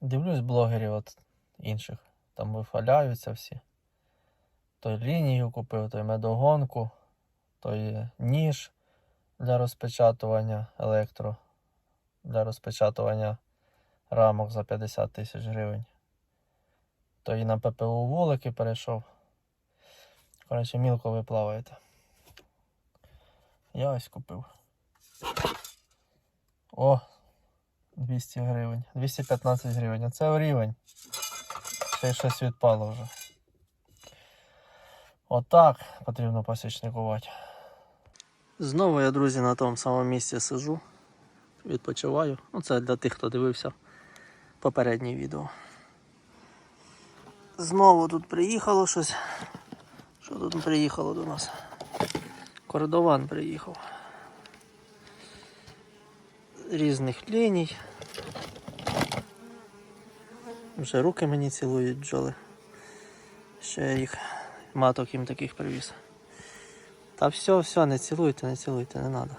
Дивлюсь блогерів от інших. Там вихваляються всі. Той лінію купив, той медогонку, той ніж для розпечатування електро, для розпечатування рамок за 50 тисяч гривень. Той на ППУ вулики перейшов. Коротше, мілко ви плаваєте. Я ось купив. О, 200 гривень. 215 гривень. А це рівень. Ще щось відпало вже. Отак потрібно посічникувати. Знову я, друзі, на тому самому місці сижу. Відпочиваю. Ну, це для тих, хто дивився попереднє відео. Знову тут приїхало щось. Що тут приїхало до нас? Кордован приїхав. Різних ліній. Вже руки мені цілують бджоли. Ще я їх маток їм таких привіз. Та все, все, не цілуйте, не цілуйте, не треба.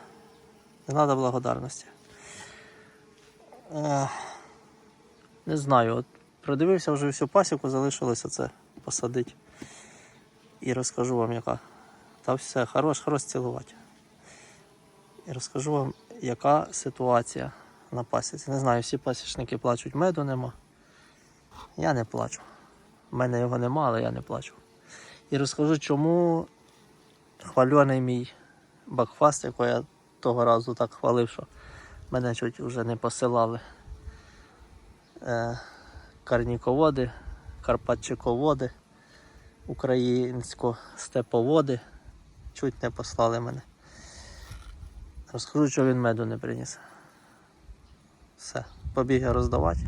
Не треба благодарності. Ех, не знаю, от продивився вже всю пасіку, залишилося це посадити. І розкажу вам, яка. Та все, хорош, хорош цілувати. І розкажу вам, яка ситуація на пасіці. Не знаю, всі пасічники плачуть, меду нема. Я не плачу. У мене його нема, але я не плачу. І розкажу, чому хвальоний мій бакфаст, якого я того разу так хвалив, що мене чуть вже не посилали. Е, карніководи, карпатчиководи, українсько-степоводи. Чуть не послали мене. Розкажу, що він меду не приніс. Все, побіг я роздавати.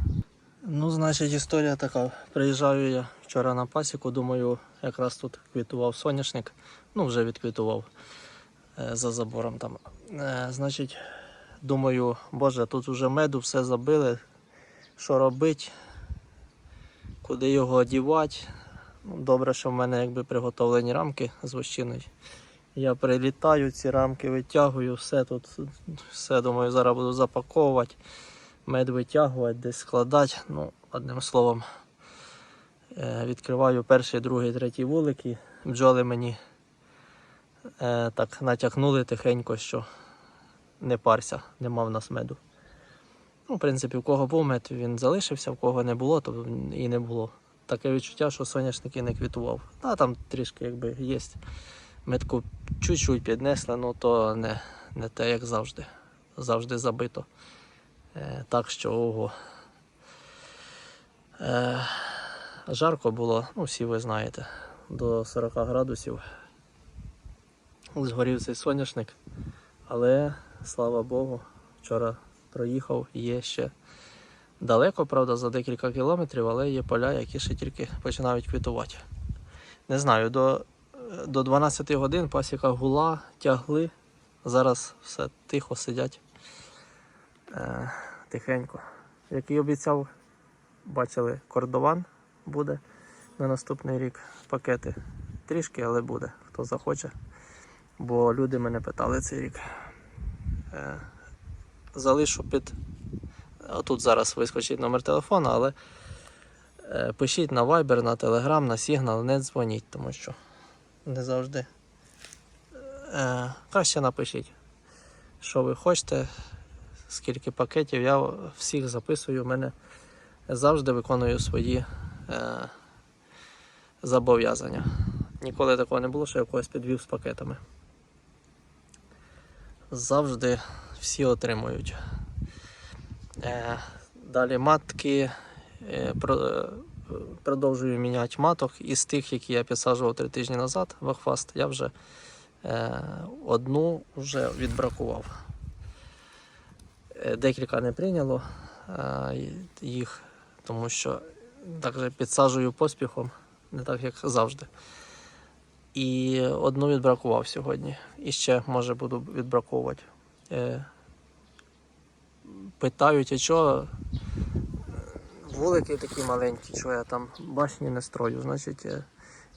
Ну, значить, історія така. Приїжджаю я вчора на пасіку, думаю, якраз тут квітував соняшник. Ну, вже відквітував е, за забором там. Е, значить, думаю, боже, тут вже меду все забили. Що робити? Куди його одівати? Ну, добре, що в мене якби приготовлені рамки з вощиною. Я прилітаю, ці рамки витягую, все тут, все думаю, зараз буду запаковувати, мед витягувати, десь складати. Ну, одним словом, е, відкриваю перший, другий, третій вулики. Бджоли мені е, так натякнули тихенько, що не парся, нема в нас меду. Ну, в принципі, в кого був мед, він залишився, в кого не було, то і не було. Таке відчуття, що соняшники не квітував. Та там трішки якби є. Метку чуть-чуть піднесли, ну то не, не те, як завжди. Завжди забито. Е, так що ого. Е, жарко було, ну всі ви знаєте, до 40 градусів. Згорів цей соняшник. Але слава Богу, вчора проїхав, є ще далеко, правда, за декілька кілометрів, але є поля, які ще тільки починають квітувати. Не знаю, до до 12 годин пасіка гула, тягли. Зараз все тихо сидять. Е, тихенько. Як і обіцяв, бачили, кордован буде на наступний рік. Пакети трішки, але буде, хто захоче. Бо люди мене питали цей рік. Е, залишу під. Отут зараз вискочить номер телефону, але е, пишіть на Viber, на Telegram, на Signal, не дзвоніть, тому що не завжди. Краще напишіть, що ви хочете, скільки пакетів. Я всіх записую, в мене завжди виконую свої е, зобов'язання. Ніколи такого не було, що я когось підвів з пакетами. Завжди всі отримують. Е, далі матки. Е, про, е, продовжую міняти маток. Із тих, які я підсаджував три тижні назад в Ахфаст, я вже е, одну вже відбракував. Декілька не прийняло їх, тому що так же підсаджую поспіхом, не так як завжди. І одну відбракував сьогодні. І ще може буду відбраковувати. Е, питають, а що вулики такі маленькі, що я там башні не строю. Значить, е,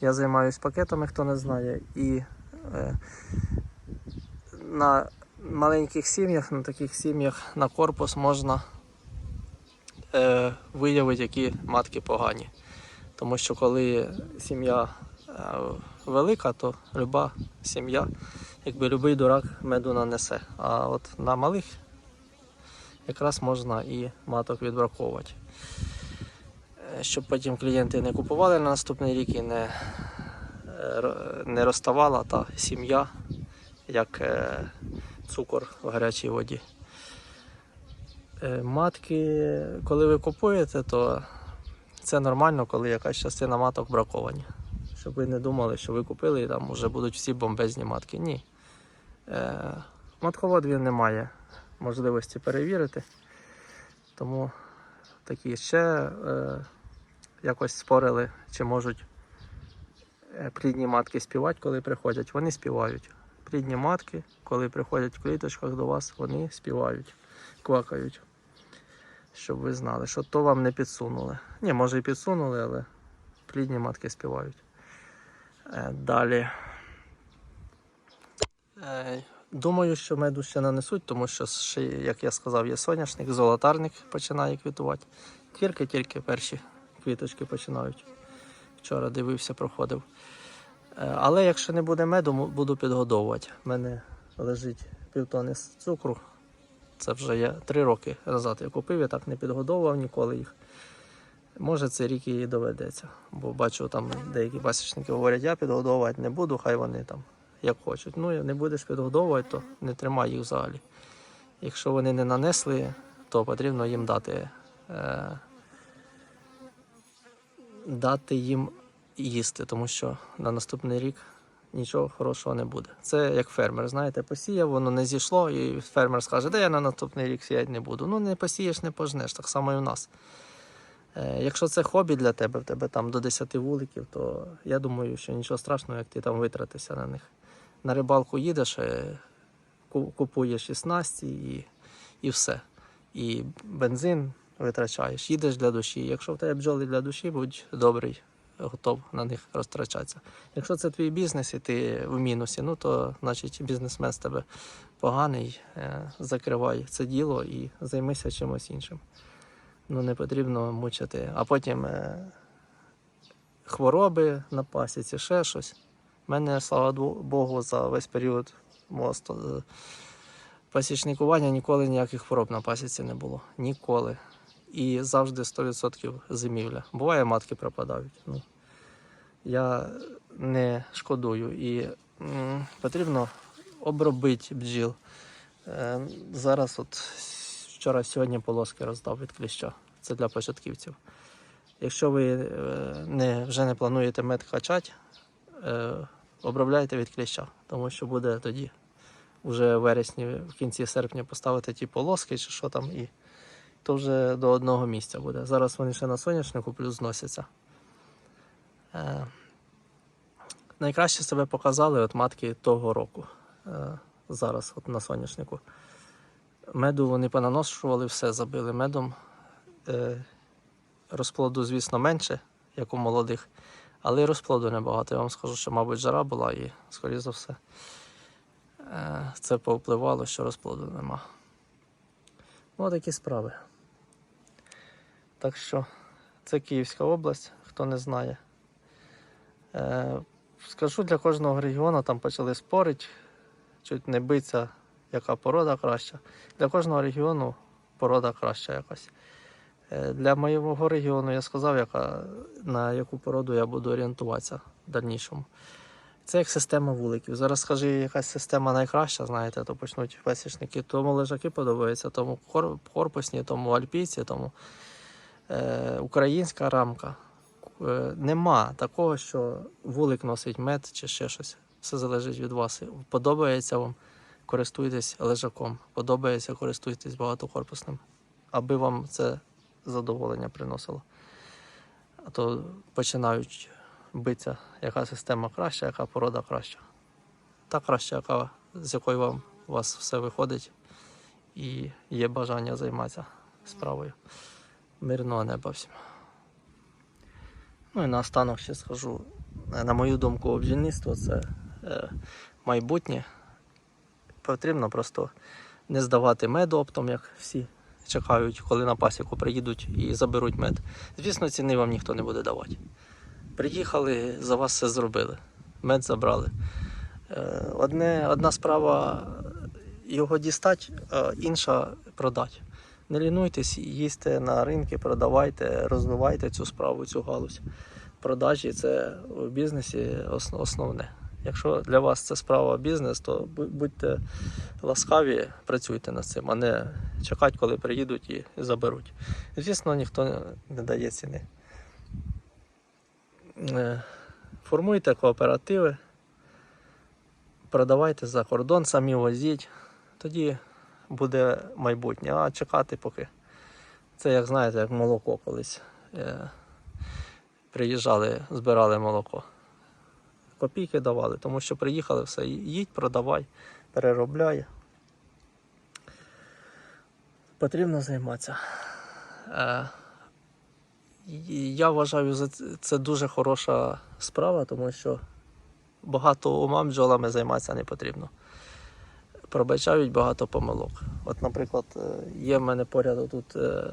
я займаюся пакетами, хто не знає. І е, на маленьких сім'ях, на таких сім'ях на корпус можна е, виявить, які матки погані. Тому що коли сім'я е, велика, то люба сім'я, якби любий дурак меду нанесе. А от на малих якраз можна і маток відбраковувати. Е, Щоб потім клієнти не купували на наступний рік і не, е, не розставала та сім'я, як цукор в гарячій воді. Е, Матки, коли ви купуєте, то це нормально, коли якась частина маток браковані. Щоб ви не думали, що ви купили і там вже будуть всі бомбезні матки. Ні. Е, матковод він не має можливості перевірити. Тому такі ще е, якось спорили, чи можуть плідні матки співати, коли приходять. Вони співають. Плідні матки, коли приходять в кліточках до вас, вони співають, квакають. Щоб ви знали, що то вам не підсунули. Ні, може і підсунули, але плідні матки співають. Е, Далі. Е, Думаю, що меду ще нанесуть, тому що, як я сказав, є соняшник, золотарник починає квітувати. Тільки тільки перші квіточки починають. Вчора дивився, проходив. Е, Але якщо не буде меду, буду підгодовувати. У мене лежить півтони цукру. Це вже я три роки назад я купив, я так не підгодовував ніколи їх. Може, цей рік і доведеться. Бо бачу, там деякі пасічники говорять, я підгодовувати не буду, хай вони там як хочуть. Ну, не будеш підгодовувати, то не тримай їх взагалі. Якщо вони не нанесли, то потрібно їм дати, е, дати їм їсти, тому що на наступний рік нічого хорошого не буде. Це як фермер, знаєте, посіяв, воно не зійшло, і фермер скаже, де я на наступний рік сіяти не буду. Ну, не посієш, не пожнеш, так само і у нас. Е, Якщо це хобі для тебе, в тебе там до 10 вуликів, то я думаю, що нічого страшного, як ти там витратишся на них. На рибалку їдеш, е, купуєш і снасті, і, і все. І бензин витрачаєш, їдеш для душі. Якщо в тебе бджоли для душі, будь добрий, готов на них розтрачатися. Якщо це твій бізнес і ти в мінусі, ну то значить бізнесмен з тебе поганий, е, закривай це діло і займися чимось іншим. Ну не потрібно мучити. А потім е, хвороби на пасіці, ще щось. У мене, слава Богу, за весь період мого сто- е, пасічникування ніколи ніяких хвороб на пасіці не було. Ніколи. І завжди 100% зимівля. Буває, матки пропадають. Ну, я не шкодую. І м, потрібно обробити бджіл. Е, зараз, от вчора сьогодні полоски роздав від кліща. Це для початківців. Якщо ви е, не, вже не плануєте мед качати, е, обробляйте від кліща, тому що буде тоді вже в вересні, в кінці серпня поставити ті полоски чи що там, і то вже до одного місця буде. Зараз вони ще на соняшнику плюс зносяться. Е, найкраще себе показали от матки того року. Е, зараз, от на соняшнику. Меду вони понаношували, все забили медом. Е, розплоду, звісно, менше, як у молодих, але й розплоду небагато. Я вам скажу, що, мабуть, жара була і, скоріше за все, е, це повпливало, що розплоду нема. Ну, такі справи. Так що це Київська область, хто не знає. Е, скажу для кожного регіону, там почали спорити, чуть не биться, яка порода краща. Для кожного регіону порода краща якась. Е, Для моєго регіону я сказав, яка, на яку породу я буду орієнтуватися в дальнішому. Це як система вуликів. Зараз скажи, якась система найкраща, знаєте, то почнуть пасічники. Тому лежаки подобаються, тому корпусні, тому альпійці, тому е, українська рамка. Е, нема такого, що вулик носить мед чи ще щось. Все залежить від вас. Подобається вам, користуйтесь лежаком. Подобається, користуйтесь багатокорпусним. Аби вам це задоволення приносило. А то починають битися, яка система краща, яка порода краща. Та краща, яка, з якою вам у вас все виходить і є бажання займатися справою. Мирного неба всім. Ну і наостанок ще скажу. На мою думку, бджільництво це е, майбутнє. Потрібно просто не здавати меду оптом, як всі чекають, коли на пасіку приїдуть і заберуть мед. Звісно, ціни вам ніхто не буде давати. Приїхали, за вас все зробили. Мед забрали. Е, Одне, одна справа його дістати, інша продати. Не лінуйтесь, їсти на ринки, продавайте, розвивайте цю справу, цю галузь. Продажі це в бізнесі основне. Якщо для вас це справа бізнес, то будьте ласкаві, працюйте над цим, а не чекати, коли приїдуть і заберуть. Звісно, ніхто не- дає ціни. Е, Формуйте кооперативи, продавайте за кордон, самі возіть, тоді буде майбутнє. А чекати поки. Це, як знаєте, як молоко колись. Е, Приїжджали, збирали молоко. Копійки давали, тому що приїхали все, їдь, продавай, переробляй. Потрібно займатися. Е, Я вважаю, це дуже хороша справа, тому що багато умам бджолами займатися не потрібно. Пробачають багато помилок. От, наприклад, е, є в мене поряд тут е,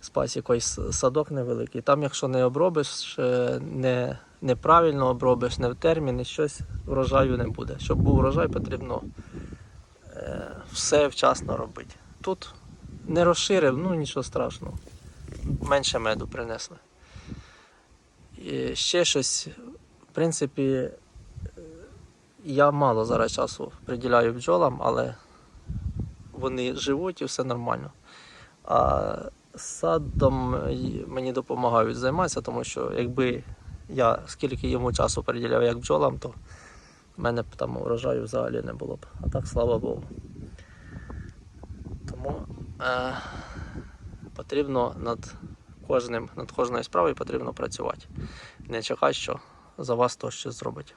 з пасікою садок невеликий. Там, якщо не обробиш, е, не, неправильно обробиш, не в терміни, щось врожаю не буде. Щоб був врожай, потрібно е, все вчасно робити. Тут не розширив, ну нічого страшного. Менше меду принесли. І ще щось, в принципі, е, я мало зараз часу приділяю бджолам, але вони живуть і все нормально. А садом мені допомагають займатися, тому що якби я скільки йому часу приділяв як бджолам, то в мене б там урожаю взагалі не було б. А так, слава Богу. Тому е, потрібно над кожним, над кожною справою потрібно працювати. Не чекати, що за вас хтось щось зробить.